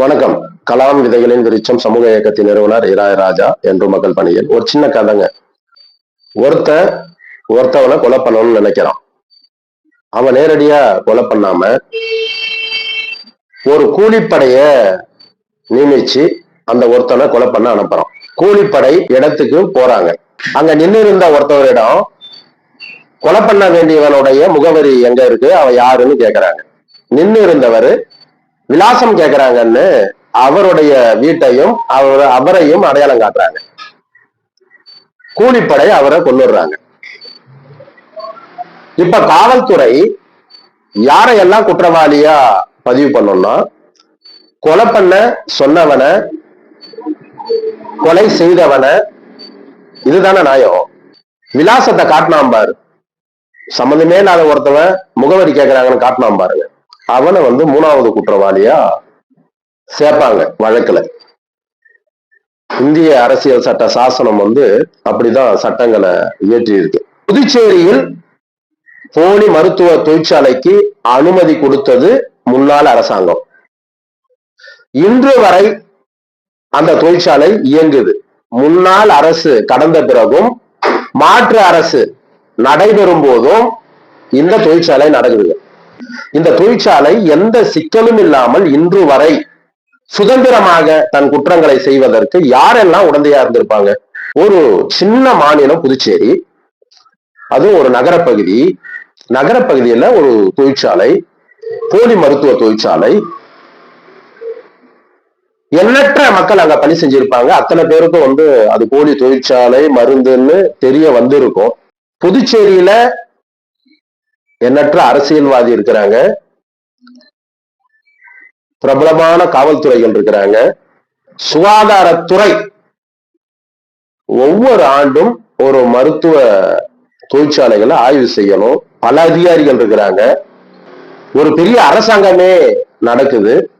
வணக்கம். கலாம் விதைகளின் விருச்சம் சமூக இயக்கத்தின் நிறுவனர் இராய ராஜா என்று மக்கள் பணியில் ஒரு சின்ன கதைங்க. ஒருத்தன் ஒருத்தவனை கொலை பண்ணணும்னு நினைக்கிறான். அவன் நேரடியா கொலை பண்ணாம ஒரு கூலிப்படைய நியமிச்சு அந்த ஒருத்தனை கொலை பண்ண அனுப்புறான். கூலிப்படை இடத்துக்கு போறாங்க. அங்க நின்று இருந்த ஒருத்தவரிடம் கொலை பண்ண வேண்டியவனுடைய முகவரி எங்க இருக்கு? அவன் யாருன்னு கேக்குறாங்க. நின்று இருந்தவர் விலாசம் கேக்குறாங்கன்னு அவருடைய வீட்டையும் அவர் அவரையும் அடையாளம் காட்டுறாங்க. கூலிப்படை அவரை கொண்டுடுறாங்க இப்ப காவல்துறை யாரையெல்லாம் குற்றவாளியா பதிவு பண்ணோம்னா கொலை பண்ண சொன்னவனை கொலை செய்தவனை இதுதானே நியாயம். விலாசத்தை காட்டினான் பாரு. சம்மந்தமே இல்லாத ஒருத்தவன் முகவரி கேட்கறாங்கன்னு காட்டினான் பாருங்க. அவனை வந்து மூணாவது குற்றவாளியா சேர்ப்பாங்க வழக்குல. இந்திய அரசியல் சட்ட சாசனம் வந்து அப்படிதான் சட்டங்களை இயற்றி இருக்கு புதுச்சேரியில் போலி மருத்துவ தொழிற்சாலைக்கு அனுமதி கொடுத்தது முன்னாள் அரசாங்கம். இன்று வரை அந்த தொழிற்சாலை இயங்குது. முன்னாள் அரசு கடந்த பிறகும் மாற்று அரசு நடைபெறும் போதும் இந்த தொழிற்சாலை நடக்குது இந்த தொழிற்சாலை எந்த சிக்கலும் இல்லாமல் இன்று வரை சுதந்திரமாக தன் குற்றங்களை செய்வதற்கு யாரெல்லாம் உடந்தையா இருந்திருப்பாங்க? ஒரு சின்ன மாநிலம் புதுச்சேரி. அதுவும் ஒரு நகரப்பகுதி. நகரப்பகுதியில ஒரு தொழிற்சாலை போலி மருத்துவ தொழிற்சாலை. எண்ணற்ற மக்கள் அங்க பணி செஞ்சிருப்பாங்க. அத்தனை பேருக்கும் வந்து அது போலி தொழிற்சாலை மருந்துன்னு தெரிய வந்திருக்கும். புதுச்சேரியில எண்ணற்ற அரசியல்வாதி இருக்கிறாங்க. பிரபலமான காவல்துறைகள் இருக்கிறாங்க. சுகாதாரத்துறை ஒவ்வொரு ஆண்டும் ஒரு மருத்துவ தொழிற்சாலைகளை ஆய்வு செய்யணும். பல அதிகாரிகள் இருக்கிறாங்க. ஒரு பெரிய அரசாங்கமே நடக்குது.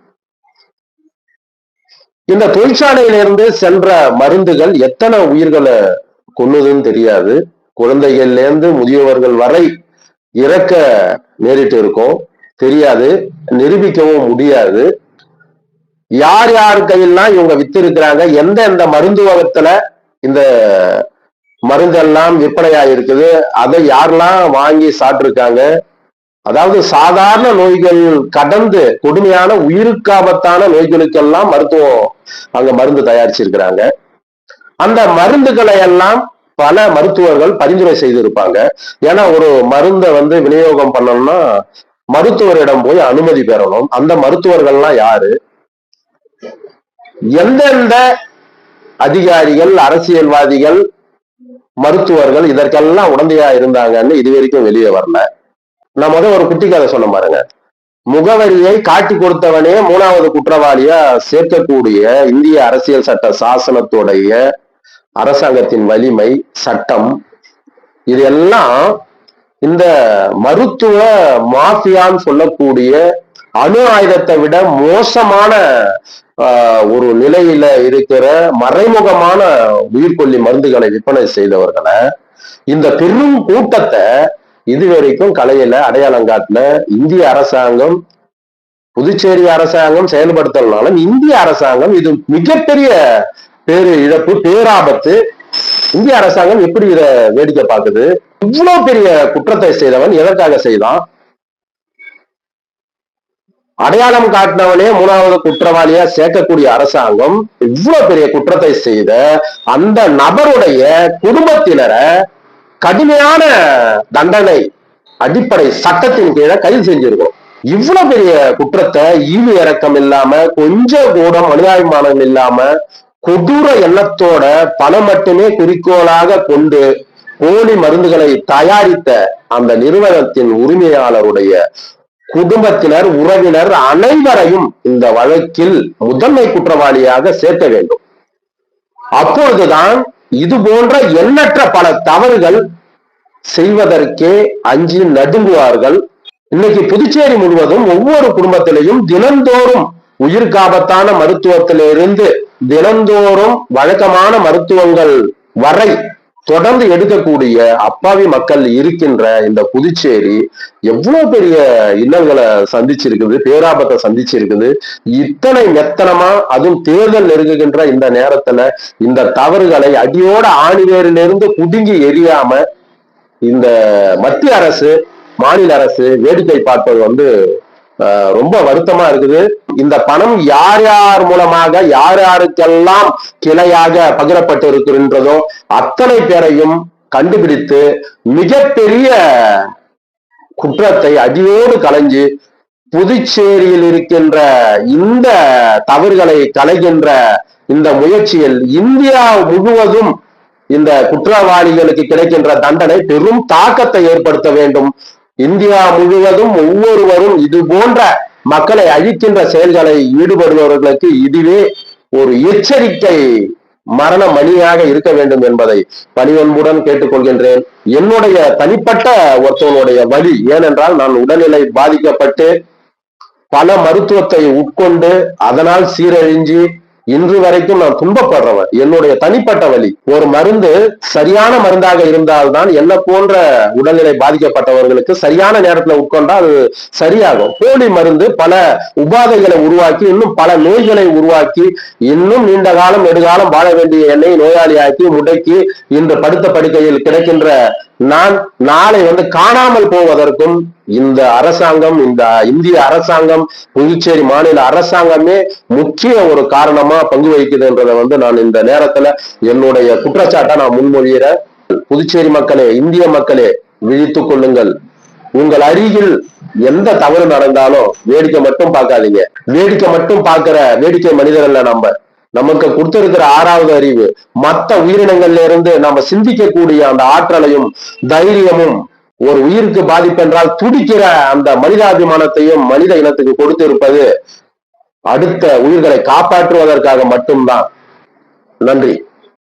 இந்த தொழிற்சாலையிலிருந்து சென்ற மருந்துகள் எத்தனை உயிர்களை கொன்னுதுன்னு தெரியாது. குழந்தைகள்லேருந்து முதியவர்கள் வரை இறக்க நேரிட்டு இருக்கும். தெரியாது. நிரூபிக்கவும் முடியாது. யார் யார் கையெல்லாம் இவங்க வித்து இருக்கிறாங்க எந்த எந்த மருந்துவகத்துல இந்த மருந்தெல்லாம் விற்பனையா இருக்குது அதை யாரெல்லாம் வாங்கி சாப்பிட்டுருக்காங்க? அதாவது சாதாரண நோய்கள் கடந்து கொடுமையான உயிருக்காபத்தான நோய்களுக்கெல்லாம் மருத்துவம் அங்க மருந்து தயாரிச்சிருக்கிறாங்க. அந்த மருந்துகளை எல்லாம் பல மருத்துவர்கள் பரிந்துரை செய்திருப்பாங்க. ஏன்னா ஒரு மருந்தை வந்து விநியோகம் பண்ணணும்னா மருத்துவரிடம் போய் அனுமதி பெறணும். அந்த மருத்துவர்கள்லாம் யாரு? எந்தெந்த அதிகாரிகள் அரசியல்வாதிகள் மருத்துவர்கள் இதற்கெல்லாம் உடந்தையா இருந்தாங்கன்னு இது வரைக்கும் வெளியே வரல. நான் முதல் ஒரு குட்டி கதை சொன்ன பாருங்க. முகவரியை காட்டி கொடுத்தவனே மூணாவது குற்றவாளியா சேர்க்கக்கூடிய இந்திய அரசியல் சட்ட சாசனத்துடைய அரசாங்கத்தின் வலிமை சட்டம் இது எல்லாம் இந்த மருத்துவ மாஃபியான்னு சொல்லக்கூடிய அணு ஆயுதத்தை விட மோசமான ஆஹ், ஒரு நிலையில இருக்கிற மறைமுகமான உயிர்கொல்லி மருந்துகளை விற்பனை செய்தவர்களை இந்த பெரும் கூட்டத்தை இதுவரைக்கும் கலையில அடையாளம் காட்டின இந்திய அரசாங்கம் புதுச்சேரி அரசாங்கம் செயல்படுத்தலனாலும் இந்திய அரசாங்கம் இது மிகப்பெரிய பேரு இழப்பு பேராபத்து. இந்திய அரசாங்கம் எப்படி இத வேடிக்கை பார்க்குது? இவ்வளவு பெரிய குற்றத்தை செய்தவன் எதற்காக செய்தான்? அடையாளம் காட்டினவனே மூணாவது குற்றவாளியா சேர்க்கக்கூடிய அரசாங்கம் இவ்வளவு பெரிய குற்றத்தை செய்த அந்த நபருடைய குடும்பத்தினரை கடுமையான தண்டனை அடிப்படை சட்டத்தின் கீழே கைது செஞ்சிருக்கோம் இவ்வளவு பெரிய குற்றத்தை ஈவு இறக்கம் இல்லாம கொஞ்சம் கூட மனிதாபிமானம் இல்லாம கொடூர எண்ணத்தோட பணம் மட்டுமே குறிக்கோளாக கொண்டு போலி மருந்துகளை தயாரித்த அந்த நிறுவனத்தின் உரிமையாளருடைய குடும்பத்தினர் உறவினர் அனைவரையும் இந்த வழக்கில் முதன்மை குற்றவாளியாக சேர்க்க வேண்டும். அப்பொழுதுதான் இது போன்ற எண்ணற்ற பல தவறுகள் செய்வதற்கே அஞ்சி நடுங்குவார்கள். இன்னைக்கு புதுச்சேரி முழுவதும் ஒவ்வொரு குடும்பத்திலையும் தினந்தோறும் உயிர்காபத்தான மருத்துவத்திலிருந்து தினந்தோறும் வழக்கமான மருத்துவங்கள் வரை தொடர்ந்து எடுக்கக்கூடிய அப்பாவி மக்கள் இருக்கின்ற இந்த புதுச்சேரி எவ்வளவு பெரிய இன்னல்களை சந்திச்சிருக்குது பேராபத்தை சந்திச்சிருக்குது. இத்தனை மெத்தனமா அதுவும் தேர்தல் நெருங்குகின்ற இந்த நேரத்துல இந்த தவறுகளை அடியோட ஆணிவேரிலிருந்து புடுங்கி எரியாம இந்த மத்திய அரசு மாநில அரசு வேடிக்கை பார்ப்பது வந்து ரொம்ப வருத்தமா இருக்குது. இந்த பணம் யார் யார் மூலமாக யார் யாருக்கெல்லாம் கிளையாக பகிரப்பட்டு இருக்கின்றதோ அத்தனை பேரையும் கண்டுபிடித்து மிகப்பெரிய குற்றத்தை அடியோடு களைஞ்சு புதுச்சேரியில் இருக்கின்ற இந்த தவறுகளை களைகின்ற இந்த முயற்சியில் இந்தியா முழுவதும் இந்த குற்றவாளிகளுக்கு கிடைக்கின்ற தண்டனை பெரும் தாக்கத்தை ஏற்படுத்த வேண்டும். இந்தியா முழுவதும் ஒவ்வொருவரும் இது போன்ற மக்களை அழிக்கின்ற செயல்களை ஈடுபடுபவர்களுக்கு இதுவே ஒரு எச்சரிக்கை மரண மணியாக இருக்க வேண்டும் என்பதை பணிவன்புடன் கேட்டுக்கொள்கின்றேன். என்னுடைய தனிப்பட்ட ஒருத்தவனுடைய வழி ஏனென்றால் நான் உடல்நிலை பாதிக்கப்பட்டு பல மருத்துவத்தை உட்கொண்டு அதனால் சீரழிஞ்சு இன்று வரைக்கும் நான் துன்பப்படுறவன். என்னுடைய தனிப்பட்ட வழி. ஒரு மருந்து சரியான மருந்தாக இருந்தால்தான் என்ன போன்ற உடல்நிலை பாதிக்கப்பட்டவர்களுக்கு சரியான நேரத்துல உட்கொண்டா அது சரியாகும். போலி மருந்து பல உபாதைகளை உருவாக்கி இன்னும் பல நோய்களை உருவாக்கி இன்னும் நீண்ட காலம் நெடுகாலம் வாழ வேண்டிய என்னை நோயாளியாக்கி முடக்கி இன்று படுத்த படுக்கையில் கிடைக்கின்ற நான் நாளை வந்து காணாமல் போவதற்கும் இந்த அரசாங்கம் இந்த இந்திய அரசாங்கம் புதுச்சேரி மாநில அரசாங்கமே முக்கிய ஒரு காரணமா முக்கியமான பங்கு வகிக்குதுன்றத வந்து நான் இந்த நேரத்துல என்னுடைய குற்றச்சாட்டை நான் முன்மொழிகிறேன் புதுச்சேரி மக்களே இந்திய மக்களே விழித்துக் கொள்ளுங்கள். உங்கள் அருகில் எந்த தவறு நடந்தாலும் வேடிக்கை மட்டும் பார்க்காதீங்க. வேடிக்கை மட்டும் பார்க்கிற வேடிக்கை மனிதர் அல்ல நம்ம. நமக்கு கொடுத்திருக்கிற ஆறாவது அறிவு மற்ற உயிரினங்கள்ல இருந்து நம்ம சிந்திக்கக்கூடிய அந்த ஆற்றலையும் தைரியமும் ஒரு உயிருக்கு பாதிப்பு என்றால் துடிக்கிற அந்த மனிதாபிமானத்தையும் மனித இனத்துக்கு கொடுத்திருப்பது அடுத்த உயிர்களை காப்பாற்றுவதற்காக மட்டும்தான். நன்றி.